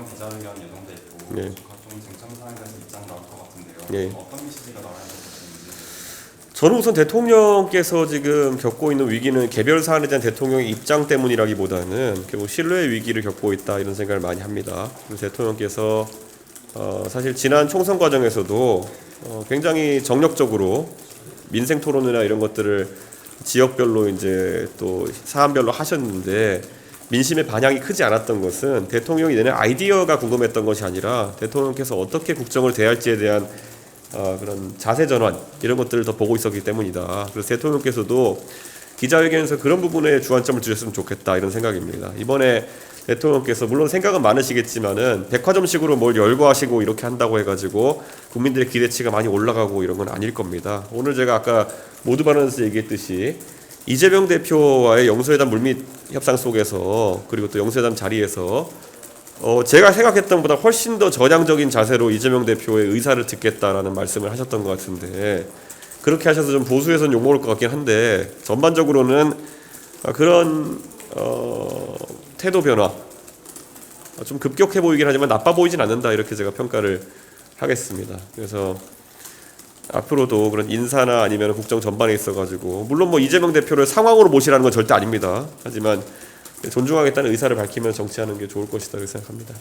이번 기자회견 예정돼 있고 네. 각종 쟁점 사항에 대해서 입장 나올 것 같은데요. 네. 어떤 메시지가 나와야 될지 저는 우선 대통령께서 지금 겪고 있는 위기는 개별 사안에 대한 대통령의 입장 때문이라기보다는 결국 신뢰의 위기를 겪고 있다 이런 생각을 많이 합니다. 그래서 대통령께서 어, 사실 지난 총선 과정에서도 어, 굉장히 정력적으로 민생 토론이나 이런 것들을 지역별로 이제 또 사안별로 하셨는데 민심의 반향이 크지 않았던 것은 대통령이 내는 아이디어가 궁금했던 것이 아니라 대통령께서 어떻게 국정을 대할지에 대한 어, 그런 자세 전환 이런 것들을 더 보고 있었기 때문이다. 그래서 대통령께서도 기자회견에서 그런 부분에 주안점을 두셨으면 좋겠다 이런 생각입니다. 이번에 대통령께서 물론 생각은 많으시겠지만은 백화점식으로 뭘 열거하시고 이렇게 한다고 해가지고 국민들의 기대치가 많이 올라가고 이런 건 아닐 겁니다. 오늘 제가 아까 모두 발언에서 얘기했듯이 이재명 대표와의 영수회담 물밑 협상 속에서 그리고 또 영수회담 자리에서 어, 제가 생각했던 보다 훨씬 더 전향적인 자세로 이재명 대표의 의사를 듣겠다라는 말씀을 하셨던 것 같은데 그렇게 하셔서 좀 보수에서는 욕먹을 것 같긴 한데 전반적으로는 아, 그런 어, 태도 변화 어, 좀 급격해 보이긴 하지만 나빠 보이진 않는다 이렇게 제가 평가를 하겠습니다. 그래서 앞으로도 그런 인사나 아니면 국정 전반에 있어가지고 물론 뭐 이재명 대표를 상황으로 모시라는 건 절대 아닙니다. 하지만 존중하겠다는 의사를 밝히면 정치하는 게 좋을 것이다 생각합니다.